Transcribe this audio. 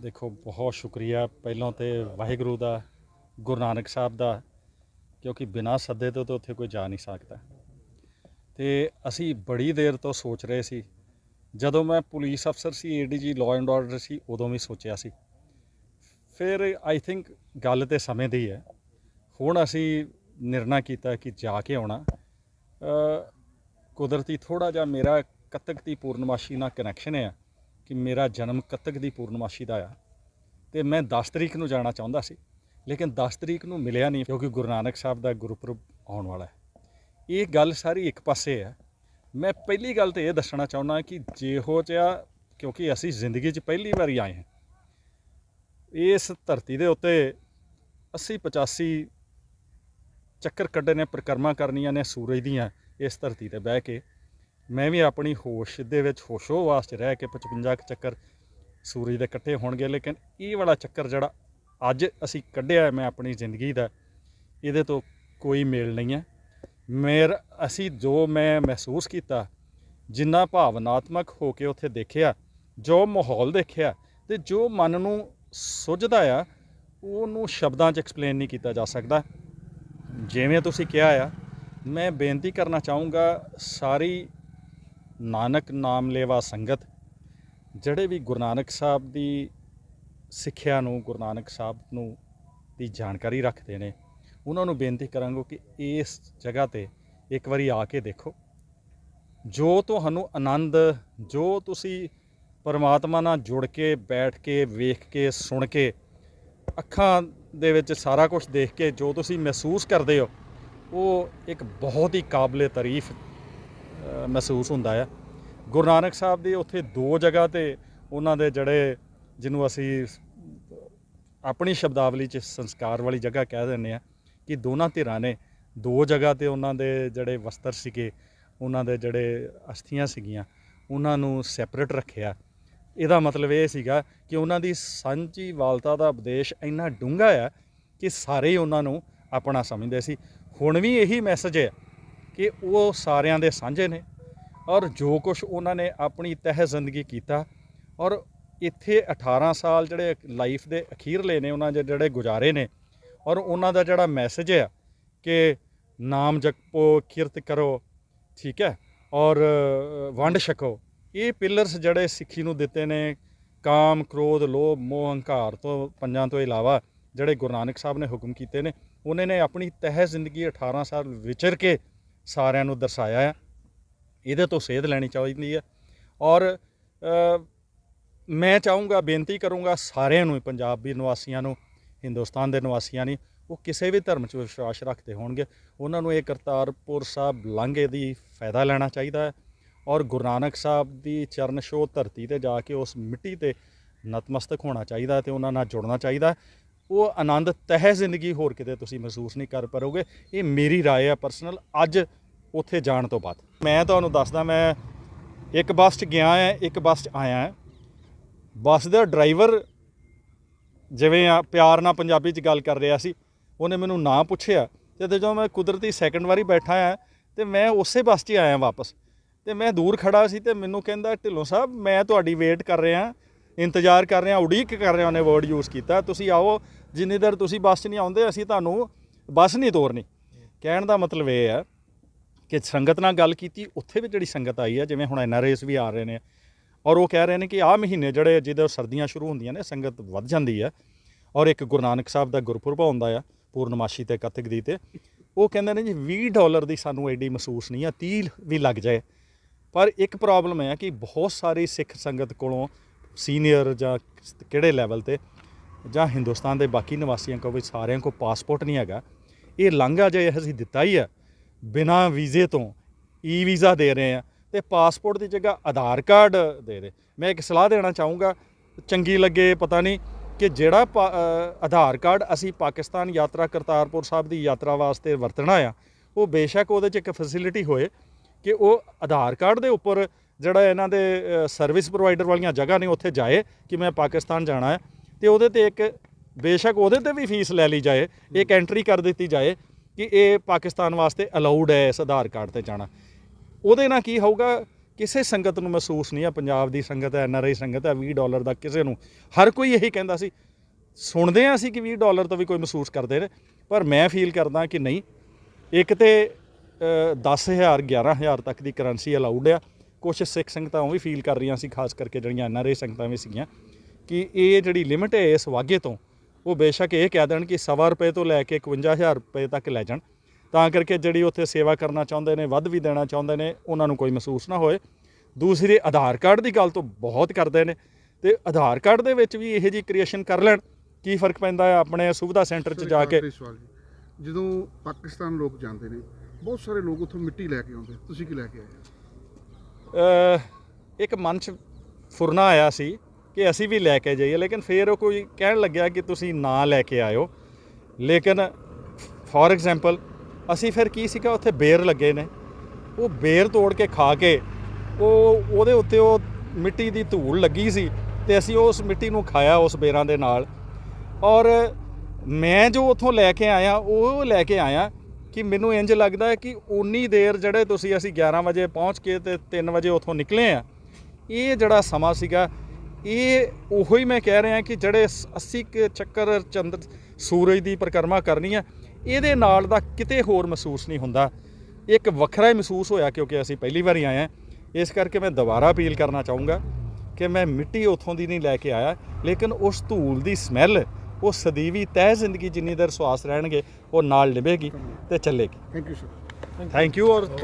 ਦੇਖੋ, ਬਹੁਤ ਸ਼ੁਕਰੀਆ ਪਹਿਲਾਂ ਤੇ ਵਾਹਿਗੁਰੂ ਦਾ, ਗੁਰੂ ਨਾਨਕ ਸਾਹਿਬ ਦਾ, ਕਿਉਂਕਿ ਬਿਨਾਂ ਸੱਦੇ ਤੋਂ ਤਾਂ ਉੱਥੇ ਕੋਈ ਜਾ ਨਹੀਂ ਸਕਦਾ। ਤੇ ਅਸੀਂ ਬੜੀ ਦੇਰ ਤੋਂ ਸੋਚ ਰਹੇ ਸੀ। ਜਦੋਂ ਮੈਂ ਪੁਲਿਸ ਅਫਸਰ ਸੀ ਏਡੀਜੀ ਲਾਅ ਐਂਡ ਆਰਡਰ ਸੀ, ਉਦੋਂ ਵੀ ਸੋਚਿਆ ਸੀ। ਫਿਰ ਆਈ ਥਿੰਕ ਗੱਲ ਤੇ ਸਮੇਂ ਦੀ ਹੈ। ਹੁਣ ਅਸੀਂ ਨਿਰਣਾ ਕੀਤਾ ਕਿ ਜਾ ਕੇ ਆਉਣਾ। ਕੁਦਰਤੀ ਥੋੜਾ ਜਿਹਾ ਮੇਰਾ ਕੱਤਕ ਦੀ ਪੂਰਨਮਾਸ਼ੀ ਨਾਲ ਕਨੈਕਸ਼ਨ ਹੈ ਕਿ ਮੇਰਾ ਜਨਮ ਕੱਤਕ ਦੀ ਪੂਰਨਮਾਸ਼ੀ ਦਾ ਆ। ਤੇ ਮੈਂ 10 ਤਰੀਕ ਨੂੰ ਜਾਣਾ ਚਾਹੁੰਦਾ ਸੀ, ਲੇਕਿਨ 10 ਤਰੀਕ ਨੂੰ ਮਿਲਿਆ ਨਹੀਂ ਕਿਉਂਕਿ ਗੁਰੂ ਨਾਨਕ ਸਾਹਿਬ ਦਾ ਗੁਰਪੁਰਬ ਆਉਣ ਵਾਲਾ ਹੈ। ਇਹ ਗੱਲ ਸਾਰੀ ਇੱਕ ਪਾਸੇ ਹੈ। ਮੈਂ ਪਹਿਲੀ ਗੱਲ ਤੇ ਇਹ ਦੱਸਣਾ ਚਾਹੁੰਦਾ ਕਿ ਜਿਹੋ ਜਿਹਾ, ਕਿਉਂਕਿ ਅਸੀਂ ਜ਼ਿੰਦਗੀ 'ਚ ਪਹਿਲੀ ਵਾਰੀ ਆਏ ਹਾਂ, ਇਸ ਧਰਤੀ ਦੇ ਉੱਤੇ 80 85 ਚੱਕਰ ਕੱਢੇ ਨੇ, ਪ੍ਰਕਰਮਾ ਕਰਨੀਆਂ ਨੇ, ਸੂਰਜ ਦੀਆਂ ਇਸ ਧਰਤੀ ਤੇ ਬਹਿ ਕੇ। ਮੈਂ ਵੀ ਆਪਣੀ ਹੋਸ਼ ਦੇ ਵਿੱਚ ਹੋਸ਼ੋ ਵਾਸ 'ਚ ਰਹਿ ਕੇ 55 ਕੁ ਚੱਕਰ ਸੂਰਜ ਦੇ ਇਕੱਠੇ ਹੋਣਗੇ, ਲੇਕਿਨ ਇਹ ਵਾਲਾ ਚੱਕਰ ਜਿਹੜਾ ਅੱਜ ਅਸੀਂ ਕੱਢਿਆ ਮੈਂ ਆਪਣੀ ਜ਼ਿੰਦਗੀ ਦਾ, ਇਹਦੇ ਤੋਂ ਕੋਈ ਮੇਲ ਨਹੀਂ ਹੈ। ਮੇਰ, ਅਸੀਂ ਜੋ ਮੈਂ ਮਹਿਸੂਸ ਕੀਤਾ, ਜਿੰਨਾ ਭਾਵਨਾਤਮਕ ਹੋ ਕੇ ਉੱਥੇ ਦੇਖਿਆ, ਜੋ ਮਾਹੌਲ ਦੇਖਿਆ, ਤੇ ਜੋ ਮਨ ਨੂੰ ਸੁੱਝਦਾ ਆ, ਉਹਨੂੰ ਸ਼ਬਦਾਂ 'ਚ ਐਕਸਪਲੇਨ ਨਹੀਂ ਕੀਤਾ ਜਾ ਸਕਦਾ। ਜਿਵੇਂ ਤੁਸੀਂ ਕਿਹਾ ਆ, ਮੈਂ ਬੇਨਤੀ ਕਰਨਾ ਚਾਹੂੰਗਾ, ਸਾਰੀ ਨਾਨਕ ਨਾਮ ਲੇਵਾ ਸੰਗਤ, ਜਿਹੜੇ ਵੀ ਗੁਰੂ ਨਾਨਕ ਸਾਹਿਬ ਦੀ ਸਿੱਖਿਆ ਨੂੰ, ਗੁਰੂ ਨਾਨਕ ਸਾਹਿਬ ਨੂੰ ਦੀ ਜਾਣਕਾਰੀ ਰੱਖਦੇ ਨੇ, ਉਹਨਾਂ ਨੂੰ ਬੇਨਤੀ ਕਰਾਂਗੇ ਕਿ ਇਸ ਜਗ੍ਹਾ ਤੇ ਇੱਕ ਵਾਰੀ ਆ ਕੇ ਦੇਖੋ। ਜੋ ਤੁਹਾਨੂੰ ਆਨੰਦ, ਜੋ ਤੁਸੀਂ ਪਰਮਾਤਮਾ ਨਾਲ ਜੁੜ ਕੇ, ਬੈਠ ਕੇ, ਵੇਖ ਕੇ, ਸੁਣ ਕੇ, ਅੱਖਾਂ ਦੇ ਵਿੱਚ ਸਾਰਾ ਕੁਝ ਦੇਖ ਕੇ ਜੋ ਤੁਸੀਂ ਮਹਿਸੂਸ ਕਰਦੇ ਹੋ, ਉਹ ਇੱਕ ਬਹੁਤ ਹੀ ਕਾਬਲੇ ਤਾਰੀਫ ਮਹਿਸੂਸ ਹੁੰਦਾ ਆ। ਗੁਰੂ ਨਾਨਕ ਸਾਹਿਬ ਦੀ ਉੱਥੇ ਦੋ ਜਗ੍ਹਾ ਤੇ ਉਹਨਾਂ ਦੇ ਜਿਹੜੇ ਜਿਹਨੂੰ ਅਸੀਂ ਆਪਣੀ ਸ਼ਬਦਾਵਲੀ 'ਚ ਸੰਸਕਾਰ ਵਾਲੀ ਜਗ੍ਹਾ ਕਹਿ ਦਿੰਦੇ ਆ ਕਿ ਦੋਨਾਂ ਧਿਰਾਂ ਨੇ ਦੋ ਜਗ੍ਹਾ ਤੇ ਉਹਨਾਂ ਦੇ ਜਿਹੜੇ ਵਸਤਰ ਸੀਗੇ, ਉਹਨਾਂ ਦੇ ਜਿਹੜੇ ਅਸਥੀਆਂ ਸੀਗੀਆਂ, ਉਹਨਾਂ ਨੂੰ ਸੈਪਰੇਟ ਰੱਖਿਆ। ਇਹਦਾ ਮਤਲਬ ਇਹ ਸੀਗਾ ਕਿ ਉਹਨਾਂ ਦੀ ਸਾਂਝੀ ਵਾਲਤਾ ਦਾ ਉਪਦੇਸ਼ ਇੰਨਾ ਡੂੰਘਾ ਆ ਕਿ ਸਾਰੇ ਉਹਨਾਂ ਨੂੰ ਆਪਣਾ ਸਮਝਦੇ ਸੀ। ਹੁਣ ਵੀ ਇਹੀ ਮੈਸੇਜ ਹੈ ਕਿ ਉਹ ਸਾਰਿਆਂ ਦੇ ਸਾਂਝੇ ਨੇ ਔਰ ਜੋ ਕੁਝ ਉਹਨਾਂ ਨੇ ਆਪਣੀ ਤਹਿ ਜ਼ਿੰਦਗੀ ਕੀਤਾ ਔਰ ਇੱਥੇ 18 ਸਾਲ ਜਿਹੜੇ ਲਾਈਫ ਦੇ ਅਖੀਰਲੇ ਨੇ, ਉਹਨਾਂ ਦੇ ਜਿਹੜੇ ਗੁਜ਼ਾਰੇ ਨੇ ਔਰ ਉਹਨਾਂ ਦਾ ਜਿਹੜਾ ਮੈਸੇਜ ਹੈ ਕਿ ਨਾਮ ਜਪੋ, ਕਿਰਤ ਕਰੋ, ਠੀਕ ਹੈ, ਔਰ ਵੰਡ ਛਕੋ, ਇਹ ਪਿਲਰਸ ਜਿਹੜੇ ਸਿੱਖੀ ਨੂੰ ਦਿੱਤੇ ਨੇ, ਕਾਮ, ਕ੍ਰੋਧ, ਲੋਭ, ਮੋਹ, ਹੰਕਾਰ ਤੋਂ ਪੰਜਾਂ ਤੋਂ ਇਲਾਵਾ ਜਿਹੜੇ ਗੁਰੂ ਨਾਨਕ ਸਾਹਿਬ ਨੇ ਹੁਕਮ ਕੀਤੇ ਨੇ, ਉਹਨਾਂ ਨੇ ਆਪਣੀ ਤਹਿ ਜ਼ਿੰਦਗੀ 18 ਸਾਲ ਵਿਚਰ ਕੇ ਸਾਰਿਆਂ ਨੂੰ ਦਰਸਾਇਆ ਹੈ ਇਹਦੇ ਤੋਂ ਸੇਧ ਲੈਣੀ ਚਾਹੀਦੀ ਹੈ ਔਰ ਮੈਂ ਚਾਹੂੰਗਾ, ਬੇਨਤੀ ਕਰੂੰਗਾ ਸਾਰਿਆਂ ਨੂੰ, ਪੰਜਾਬੀ ਨਿਵਾਸੀਆਂ ਨੂੰ, ਹਿੰਦੁਸਤਾਨ ਦੇ ਨਿਵਾਸੀਆਂ ਨੇ, ਉਹ ਕਿਸੇ ਵੀ ਧਰਮ 'ਚ ਵਿਸ਼ਵਾਸ ਰੱਖਦੇ ਹੋਣਗੇ। ਉਹਨਾਂ ਨੂੰ ਇਹ ਕਰਤਾਰਪੁਰ ਸਾਹਿਬ ਲਾਂਘੇ ਦੀ ਫਾਇਦਾ ਲੈਣਾ ਚਾਹੀਦਾ ਹੈ। ਔਰ ਗੁਰੂ ਨਾਨਕ ਸਾਹਿਬ ਦੀ ਚਰਨ ਛੋਹ ਧਰਤੀ ਤੇ ਜਾ ਕੇ ਉਸ ਮਿੱਟੀ ਤੇ ਨਤਮਸਤਕ ਹੋਣਾ ਚਾਹੀਦਾ ਤੇ ਉਹਨਾਂ ਨਾਲ ਜੁੜਨਾ ਚਾਹੀਦਾ ਉਹ ਆਨੰਦ ਤਹਿ ਜ਼ਿੰਦਗੀ ਹੋਰ ਕਿਤੇ ਤੁਸੀਂ ਮਹਿਸੂਸ ਨਹੀਂ ਕਰ ਪਾਓਗੇ ਇਹ ਮੇਰੀ رائے ਹੈ ਪਰਸਨਲ ਅੱਜ ਉੱਥੇ ਜਾਣ ਤੋਂ ਬਾਅਦ ਮੈਂ ਤੁਹਾਨੂੰ ਦੱਸਦਾ ਮੈਂ ਇੱਕ ਬੱਸ 'ਚ ਗਿਆ ਹਾਂ ਇੱਕ ਬੱਸ 'ਚ ਆਇਆ ਹਾਂ ਬੱਸ ਦਾ ਡਰਾਈਵਰ ਜਿਵੇਂ ਆ ਪਿਆਰ ਨਾਲ ਪੰਜਾਬੀ 'ਚ ਗੱਲ ਕਰ ਰਿਹਾ ਸੀ ਉਹਨੇ ਮੈਨੂੰ ਨਾਂ ਪੁੱਛਿਆ ਤੇ ਜਦੋਂ ਮੈਂ ਕੁਦਰਤੀ ਸੈਕੰਡ ਵਾਰੀ ਬੈਠਾ ਆ ਤੇ ਮੈਂ ਉਸੇ ਬੱਸ 'ਚ ਹੀ ਆਇਆ ਵਾਪਸ ਤੇ ਮੈਂ ਦੂਰ ਖੜਾ ਸੀ ਤੇ ਮੈਨੂੰ ਕਹਿੰਦਾ ਢਿੱਲੋਂ ਸਾਹਿਬ ਮੈਂ ਤੁਹਾਡੀ ਵੇਟ ਕਰ ਰਿਹਾ ਇੰਤਜ਼ਾਰ ਕਰ ਰਿਹਾ ਉਡੀਕ ਕਰ ਰਿਹਾ ਉਹਨੇ ਵਰਡ ਯੂਜ਼ ਕੀਤਾ। ਤੁਸੀਂ ਆਓ, ਜਿੰਨੀ ਦੇਰ ਤੁਸੀਂ ਬੱਸ 'ਚ ਨਹੀਂ ਆਉਂਦੇ, ਅਸੀਂ ਤੁਹਾਨੂੰ ਬੱਸ ਨਹੀਂ ਤੋਰਨੀ। ਕਹਿਣ ਦਾ ਮਤਲਬ ਇਹ ਹੈ ਕਿ ਸੰਗਤ ਨਾਲ ਗੱਲ ਕੀਤੀ, ਉੱਥੇ ਵੀ ਜਿਹੜੀ ਸੰਗਤ ਆਈ ਹੈ, ਜਿਵੇਂ ਹੁਣ ਐਨਆਰਐਸ ਵੀ ਆ ਰਹੇ ਨੇ, ਔਰ ਉਹ ਕਹਿ ਰਹੇ ਨੇ ਕਿ ਆਹ ਮਹੀਨੇ ਜਿਹੜੇ ਜਿਹਦੇ ਸਰਦੀਆਂ ਸ਼ੁਰੂ ਹੁੰਦੀਆਂ ਨੇ, ਸੰਗਤ ਵੱਧ ਜਾਂਦੀ ਹੈ। ਔਰ ਇੱਕ ਗੁਰੂ ਨਾਨਕ ਸਾਹਿਬ ਦਾ ਗੁਰਪੁਰਬ ਆਉਂਦਾ ਆ, ਪੂਰਨਮਾਸ਼ੀ ਤੇ ਕੱਤਕ ਦੀ ਤੇ। ਉਹ ਕਹਿੰਦੇ ਨੇ ਜੀ 20 ਡਾਲਰ ਦੀ ਸਾਨੂੰ ਐਡੀ ਮਹਿਸੂਸ ਨਹੀਂ ਆ 30 ਵੀ ਲੱਗ ਜਾਏ। ਪਰ ਇੱਕ ਪ੍ਰੋਬਲਮ ਹੈ ਕਿ ਬਹੁਤ ਸਾਰੀ ਸਿੱਖ ਸੰਗਤ ਕੋਲੋਂ ਸੀਨੀਅਰ ਜਾਂ ਕਿਹੜੇ ਲੈਵਲ ਤੇ ਜਾਂ ਹਿੰਦੁਸਤਾਨ ਦੇ ਬਾਕੀ ਨਿਵਾਸੀਆਂ ਕੋਲ ਵੀ ਸਾਰਿਆਂ ਕੋਲ ਪਾਸਪੋਰਟ ਨਹੀਂ ਹੈਗਾ। ਇਹ ਲਾਂਘਾ ਜੇ ਅਸੀਂ ਦਿੱਤਾ ਹੀ ਆ। ਬਿਨਾ ਵੀਜ਼ੇ ਤੋਂ ਈ ਵੀਜ਼ਾ ਦੇ ਰਹੇ ਆ ਤੇ ਪਾਸਪੋਰਟ ਦੀ ਜਗ੍ਹਾ ਆਧਾਰ ਕਾਰਡ ਦੇ ਦੇ। ਮੈਂ ਇੱਕ ਸਲਾਹ ਦੇਣਾ ਚਾਹੂੰਗਾ, ਚੰਗੀ ਲੱਗੇ ਪਤਾ ਨਹੀਂ ਕਿ ਜਿਹੜਾ ਪਾ- ਆਧਾਰ ਕਾਰਡ ਅਸੀਂ ਪਾਕਿਸਤਾਨ ਯਾਤਰਾ ਕਰਤਾਰਪੁਰ ਸਾਹਿਬ ਦੀ ਯਾਤਰਾ ਵਾਸਤੇ ਵਰਤਣਾ ਆ, ਉਹ ਬੇਸ਼ੱਕ ਉਹਦੇ 'ਚ ਇੱਕ ਫੈਸਿਲਿਟੀ ਹੋਏ ਕਿ ਉਹ ਆਧਾਰ ਕਾਰਡ ਦੇ ਉੱਪਰ ਜਿਹੜਾ ਇਹਨਾਂ ਦੇ ਸਰਵਿਸ ਪ੍ਰੋਵਾਈਡਰ ਵਾਲੀਆਂ ਜਗ੍ਹਾ ਨੇ ਉੱਥੇ ਜਾਏ ਕਿ ਮੈਂ ਪਾਕਿਸਤਾਨ ਜਾਣਾ ਹੈ। ਤੇ ਉਹਦੇ ਤੇ ਇੱਕ ਬੇਸ਼ੱਕ ਉਹਦੇ ਤੇ ਵੀ ਫੀਸ ਲੈ ਲਈ ਜਾਏ ਇੱਕ ਐਂਟਰੀ ਕਰ ਦਿੱਤੀ ਜਾਏ ਕਿ ਇਹ ਪਾਕਿਸਤਾਨ ਵਾਸਤੇ ਅਲਾਉਡ ਹੈ ਇਸ ਆਧਾਰ ਕਾਰਡ ਤੇ ਜਾਣਾ। ਉਹਦੇ ਨਾਲ ਕੀ ਹੋਊਗਾ ਕਿਸੇ ਸੰਗਤ ਨੂੰ ਮਹਿਸੂਸ ਨਹੀਂ ਆ ਪੰਜਾਬ ਦੀ ਸੰਗਤ ਹੈ ਐਨਆਰਆਈ ਸੰਗਤ ਹੈ 20 ਡਾਲਰ ਦਾ ਕਿਸੇ ਨੂੰ। ਹਰ ਕੋਈ ਇਹੀ ਕਹਿੰਦਾ ਸੀ ਸੁਣਦੇ ਆ ਅਸੀਂ ਕਿ 20 ਡਾਲਰ ਤੋਂ ਵੀ ਕੋਈ ਮਹਿਸੂਸ ਕਰਦੇ ਨੇ ਪਰ ਮੈਂ ਫੀਲ ਕਰਦਾ ਕਿ ਨਹੀਂ। ਇੱਕ ਤੇ ਅ, 10000 11000 ਤੱਕ ਦੀ ਕਰੰਸੀ ਅਲਾਉਡ ਆ। ਕੁਝ ਸਿੱਖ ਸੰਗਤਾਂ ਉਹ ਵੀ ਫੀਲ ਕਰ ਰਹੀਆਂ ਸੀ ਖਾਸ ਕਰਕੇ ਜਿਹੜੀਆਂ ਐਨਆਰਆਈ ਸੰਗਤਾਂ ਵੀ ਸੀਗੀਆਂ ਕਿ ਇਹ ਜਿਹੜੀ ਲਿਮਿਟ ਹੈ ਇਸ ਵਾਗੇ ਤੋਂ ਉਹ ਬੇਸ਼ੱਕ ਇਹ ਕਹਿ ਦੇਣ ਕਿ ਸਵਾ ਰੁਪਏ ਤੋਂ ਲੈ ਕੇ 51000 ਰੁਪਏ ਤੱਕ ਲੈ ਜਾਣ। ਤਾਂ ਕਰਕੇ ਜਿਹੜੀ ਉੱਥੇ ਸੇਵਾ ਕਰਨਾ ਚਾਹੁੰਦੇ ਨੇ ਵੱਧ ਵੀ ਦੇਣਾ ਚਾਹੁੰਦੇ ਨੇ ਉਹਨਾਂ ਨੂੰ ਕੋਈ ਮਹਿਸੂਸ ਨਾ ਹੋਏ। ਦੂਸਰੀ ਆਧਾਰ ਕਾਰਡ ਦੀ ਗੱਲ ਤੋਂ ਬਹੁਤ ਕਰਦੇ ਨੇ ਤੇ ਆਧਾਰ ਕਾਰਡ ਦੇ ਵਿੱਚ ਵੀ ਇਹੋ ਜੀ ਕ੍ਰੀਏਸ਼ਨ ਕਰ ਲੈਣ। ਕੀ ਫ਼ਰਕ ਪੈਂਦਾ ਹੈ ਆਪਣੇ ਸੁਵਿਧਾ ਸੈਂਟਰ 'ਚ ਜਾ ਕੇ। ਜਦੋਂ ਪਾਕਿਸਤਾਨ ਲੋਕ ਜਾਂਦੇ ਨੇ ਬਹੁਤ ਸਾਰੇ ਲੋਕ ਉੱਥੋਂ ਮਿੱਟੀ ਲੈ ਕੇ ਆਉਂਦੇ ਤੁਸੀਂ ਕੀ ਲੈ ਕੇ ਆਏ? ਇੱਕ ਮਨ 'ਚ ਫੁਰਨਾ ਆਇਆ ਸੀ ਕਿ ਅਸੀਂ ਵੀ ਲੈ ਕੇ ਜਾਈਏ, ਲੇਕਿਨ ਫਿਰ ਉਹ ਕੋਈ ਕਹਿਣ ਲੱਗਿਆ ਕਿ ਤੁਸੀਂ ਨਾ ਲੈ ਕੇ ਆਇਓ। ਲੇਕਿਨ ਫੋਰ ਐਗਜ਼ਾਮਪਲ, ਅਸੀਂ ਫਿਰ ਕੀ ਸੀਗਾ, ਉੱਥੇ ਬੇਰ ਲੱਗੇ ਨੇ। ਉਹ ਬੇਰ ਤੋੜ ਕੇ ਖਾ ਕੇ, ਉਹ ਉਹਦੇ ਉੱਤੇ ਉਹ ਮਿੱਟੀ ਦੀ ਧੂੜ ਲੱਗੀ ਸੀ ਤੇ ਅਸੀਂ ਉਸ ਮਿੱਟੀ ਨੂੰ ਖਾਇਆ ਉਸ ਬੇਰਾਂ ਦੇ ਨਾਲ। ਔਰ ਮੈਂ ਜੋ ਉੱਥੋਂ ਲੈ ਕੇ ਆਇਆ, ਉਹ ਲੈ ਕੇ ਆਇਆ ਕਿ ਮੈਨੂੰ ਇੰਜ ਲੱਗਦਾ ਹੈ ਕਿ ਉਨੀ ਦੇਰ ਜਿਹੜੇ ਤੁਸੀਂ ਅਸੀਂ 11 ਵਜੇ ਪਹੁੰਚ ਕੇ ਤੇ 3 ਵਜੇ ਉੱਥੋਂ ਨਿਕਲੇ ਆ, ਇਹ ਜਿਹੜਾ ਸਮਾਂ ਸੀਗਾ, ਇਹ ਉਹੋ ਹੀ ਮੈਂ ਕਹਿ ਰਿਹਾ ਕਿ ਜਿਹੜੇ ਸ- 80 ਕੁ ਚੱਕਰ ਚੰਦਰ ਸੂਰਜ ਦੀ ਪਰਿਕਰਮਾ ਕਰਨੀ ਆ, ਇਹਦੇ ਨਾਲ ਦਾ ਕਿਤੇ ਹੋਰ ਮਹਿਸੂਸ ਨਹੀਂ ਹੁੰਦਾ। ਇੱਕ ਵੱਖਰਾ ਹੀ ਮਹਿਸੂਸ ਹੋਇਆ ਕਿਉਂਕਿ ਅਸੀਂ ਪਹਿਲੀ ਵਾਰੀ ਆਏ ਹਾਂ ਇਸ ਕਰਕੇ ਮੈਂ ਦੁਬਾਰਾ ਅਪੀਲ ਕਰਨਾ ਚਾਹੂੰਗਾ ਕਿ ਮੈਂ ਮਿੱਟੀ ਉੱਥੋਂ ਦੀ ਨਹੀਂ ਲੈ ਕੇ ਆਇਆ, ਲੇਕਿਨ ਉਸ ਧੂਲ ਦੀ ਸਮੈਲ ਉਹ ਸਦੀਵੀ ਤਹਿ ਜ਼ਿੰਦਗੀ ਜਿੰਨੀ ਦੇਰ ਸਵਾਸ ਰਹਿਣਗੇ ਉਹ ਨਾਲ ਨਿਭੇਗੀ ਤੇ ਚੱਲੇਗੀ। Thank you sir thank you ਔਰ